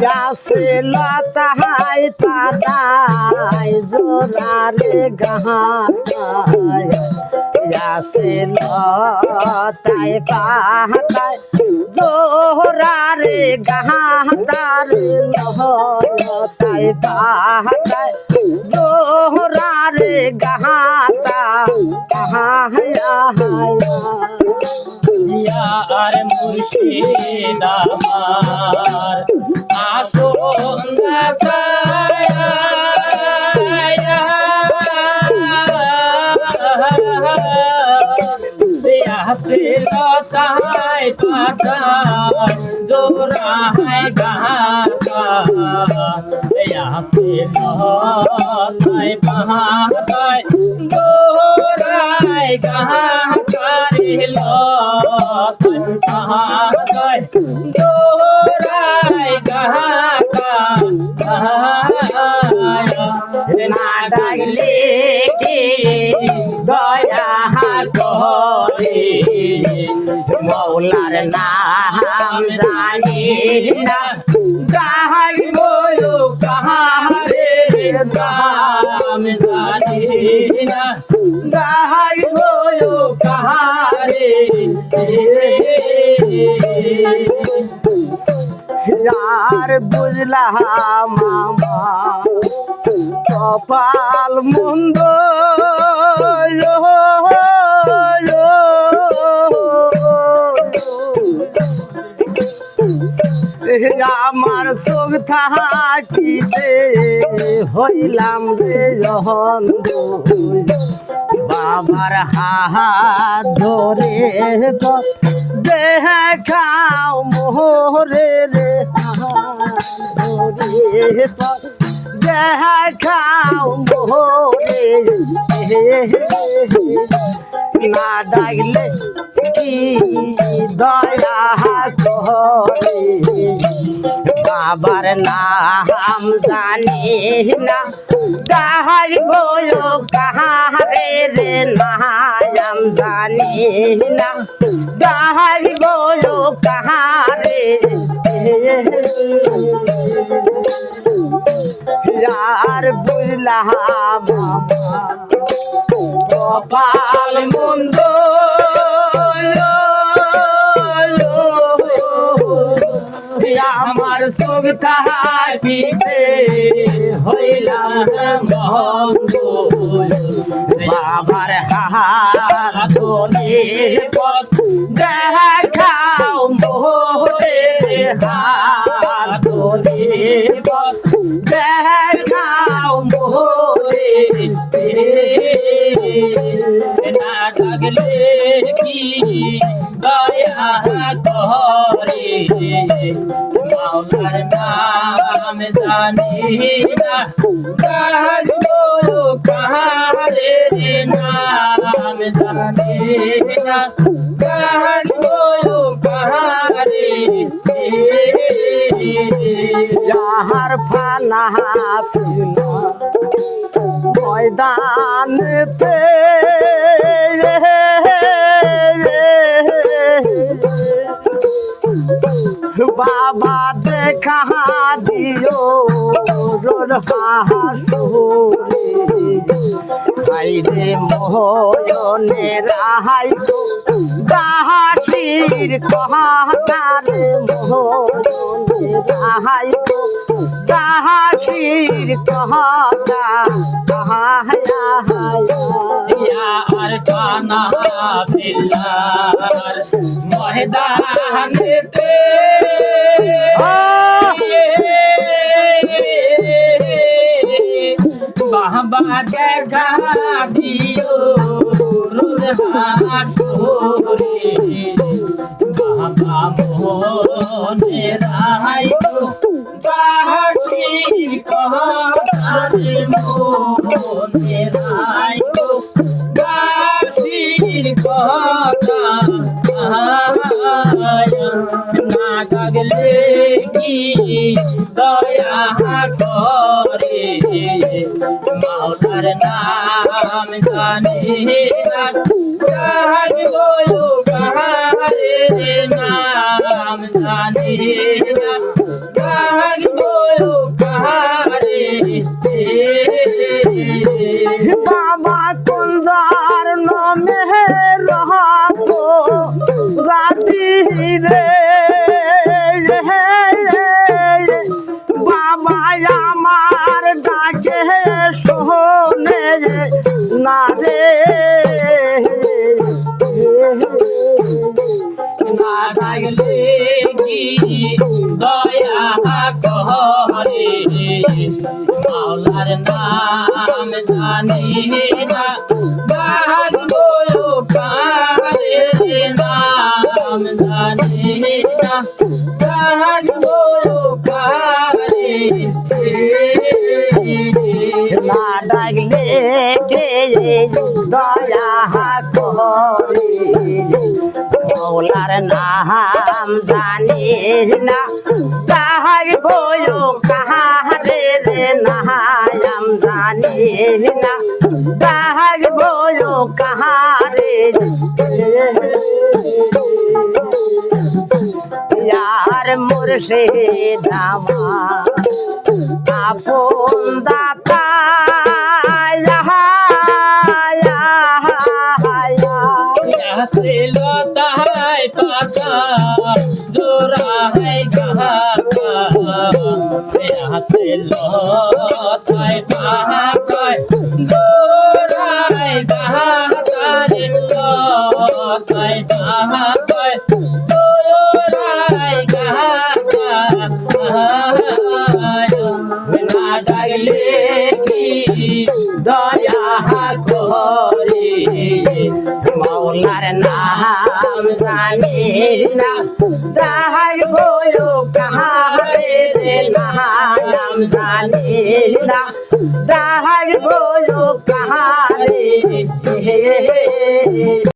সে লতাই পাতাই জোরারে গাহাই হিরা সে লতাই পাতাই জোরারে গাহাতারে লতাই পাতাই জোরারে গাহাতা হায়া হায়া আর মুর্শিদ আমার আসন আসে লতায় পাতা জোড়া গাতা লতায় কাঁদাইলে কে দয়া করে? মৌলার নাম জানি না। কাহার গোলো কাহারে দাম জানি না। কাহার গোলো কাহারে আর বুঝলাম আমার কপাল মন্দ। আমার চোখ থাকিতে হইলাম রে বাবার হাত ধরে দেহে খাও মোহরে রে ধরে দেহে খাও মোহরে। না ডাকলে কি দয়া করে? বাবার নাম জানি না কাহার বলো কাহারে রে? নাম জানি না কাহার বলো কাহারে যার বুঝলাম কপাল মন্দ আমার সুখ থাকিতে হইলাম বাবার হাত পথ দেখাও মোহরে হাত দেখ নাম জানি না কার বলো কাহারের নাম জানি ফানা ময়দান দেখা দিও রোর হাই রে মোহনে রাহাই দাহাসির কথা রে মোহনে রাহাই দাহাসির কথা হায়া হায়া আর কানা বিল্লার মহদানেতে দেখা দিও রোজগার সরে বাবা মনে রাইতো বাহাসির কথা মনে রাইতো বাহাসির দয়া মাওলার নাম জানি না ডাকবো কাহারে নাম জানি না ডাকবো কাহারে বাবা কুন্দার নামে রহাবো রাতি রে। ডাকলে কি দয়া করে মাওলার নাম জানি না ডাকবো কারে নাম জানি না ডাকবো কারে করে তার নাম জানি না কাহার বয় কাহারে রে নাম জানি না কাহার বয় কাহারে আর মুর্শিদ আপন দা পাতায় পাতা জোড়ায় গাহা হাতে লতায় পাতায় জোড়ায় গাহা তারে নাম জানি না। তাহার বলো কাহারে নাম জানি না। তাহার বলো কাহারে